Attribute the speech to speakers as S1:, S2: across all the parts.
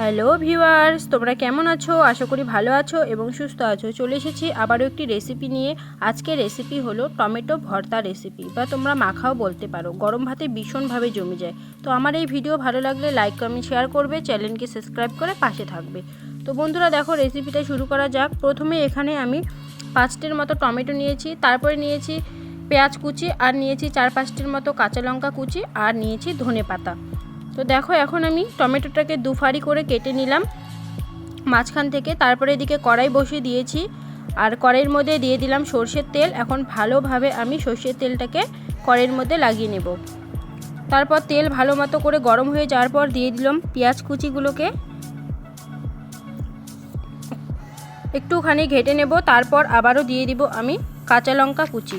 S1: Hello viewers তোমরা কেমন আছো? আশা করি ভালো আছো এবং সুস্থ আছো। চলে এসেছি আবারও একটি রেসিপি নিয়ে। আজকের রেসিপি হলো টমেটো ভর্তা রেসিপি বা তোমরা মাখাও বলতে পারো। গরম ভাতে ভীষণভাবে জমে যায়। তো আমার এই ভিডিও ভালো লাগলে লাইক কমেন্ট শেয়ার করবে। চ্যানেলকে সাবস্ক্রাইব করে পাশে থাকবে। তো বন্ধুরা, দেখো রেসিপিটা শুরু করা যাক। প্রথমে এখানে আমি পাঁচটির মতো টমেটো নিয়েছি। তারপরে নিয়েছি পেঁয়াজ কুচি আর নিয়েছি চার পাঁচটির মতো কাঁচা লঙ্কা কুচি আর নিয়েছি ধনে পাতা তো দেখো এখন আমি টমেটোটাকে দু ফাড়ি করে কেটে নিলাম। মাঝখান থেকে তারপরে এদিকে কড়াই বসিয়ে দিয়েছি। আর কড়াইয়ের মধ্যে দিয়ে দিলাম সর্ষের তেল। এখন ভালোভাবে আমি সর্ষের তেলটাকে কড়াইয়ের মধ্যে লাগিয়ে নেব। তারপর তেল ভালো মতো করে গরম হয়ে যাওয়ার পর দিয়ে দিলাম পেঁয়াজ কুচিগুলোকে। একটুখানি ঘেটে নেব। তারপর আবারও দিয়ে দিব আমি কাঁচা লঙ্কা কুচি।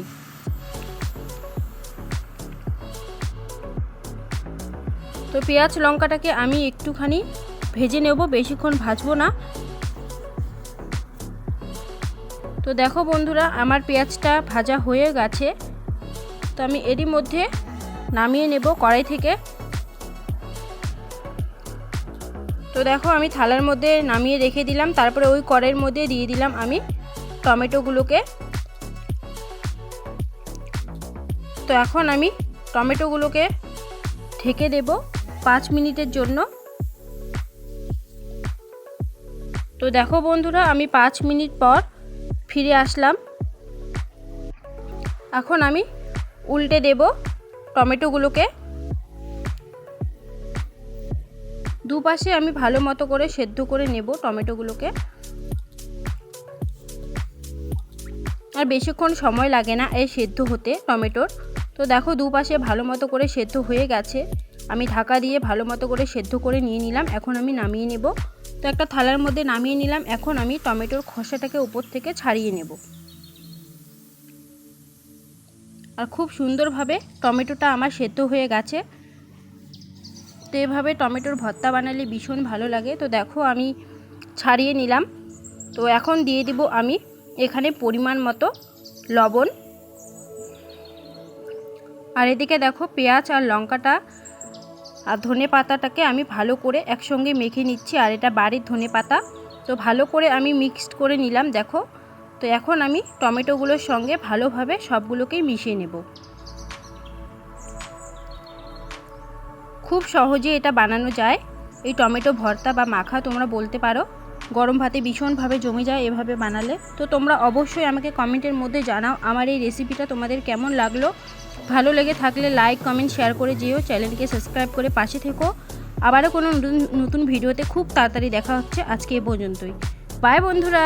S1: তো পেঁয়াজ, লঙ্কাটাকে আমি একটুখানি ভেজে নেব, বেশিক্ষণ ভাজবো না। তো দেখো বন্ধুরা, আমার পেঁয়াজটা ভাজা হয়ে গেছে। তো আমি এরই মধ্যে নামিয়ে নেব কড়াই থেকে। তো দেখো, আমি থালার মধ্যে নামিয়ে রেখে দিলাম। তারপরে ওই কড়াইয়ের মধ্যে দিয়ে দিলাম আমি টমেটোগুলোকে। তো এখন আমি টমেটোগুলোকে ঢেকে দেব। পাঁচ মিনিটের জন্য। তো দেখো বন্ধুরা, আমি পাঁচ মিনিট পর ফিরে আসলাম। এখন আমি উল্টে দেব টমেটোগুলোকে। দুপাশে আমি ভালো মতো করে সেদ্ধ করে নেব টমেটোগুলোকে। আর বেশিক্ষণ সময় লাগে না এই সেদ্ধ হতে টমেটোর। তো দেখো দুপাশে ভালো মতো করে সেদ্ধ হয়ে গেছে। আমি ঢাকা দিয়ে ভালো মতো করে সেদ্ধ করে নিয়ে নিলাম, এখন আমি নামিয়ে নেব। তো একটা থালার মধ্যে নামিয়ে নিলাম, এখন আমি টমেটোর খোসাটাকে উপর থেকে ছাড়িয়ে নেব। আর খুব সুন্দরভাবে টমেটোটা আমার সেদ্ধ হয়ে গেছে। তো এভাবে টমেটোর ভর্তা বানালে ভীষণ ভালো লাগে। তো দেখো আমি ছাড়িয়ে নিলাম। তো এখন দিয়ে দিব আমি এখানে পরিমাণ মতো লবণ। আর এদিকে দেখো পেঁয়াজ আর লঙ্কাটা আর ধনে পাতাটাকে আমি ভালো করে একসঙ্গে মেখে নিচ্ছি, আর এটা বাড়ির ধনে পাতা। তো ভালো করে আমি মিক্সড করে নিলাম, দেখো। তো এখন আমি টমেটোগুলোর সঙ্গে ভালোভাবে সবগুলোকেই মিশিয়ে নেব। খুব সহজে এটা বানানো যায়। এই টমেটো ভর্তা বা মাখা তোমরা বলতে পারো। গরম ভাতে ভীষণভাবে জমে যায় এভাবে বানালে। তো তোমরা অবশ্যই আমাকে কমেন্টের মধ্যে জানাও আমার এই রেসিপিটা তোমাদের কেমন লাগল। ভালো লেগে থাকলে লাইক, কমেন্ট, শেয়ার করে যেও চ্যানেলকে সাবস্ক্রাইব করে পাশে থেকো। আবারও কোনো নতুন নতুন ভিডিওতে খুব তাড়াতাড়ি দেখা হচ্ছে আজকে এ পর্যন্তই। বাই বন্ধুরা!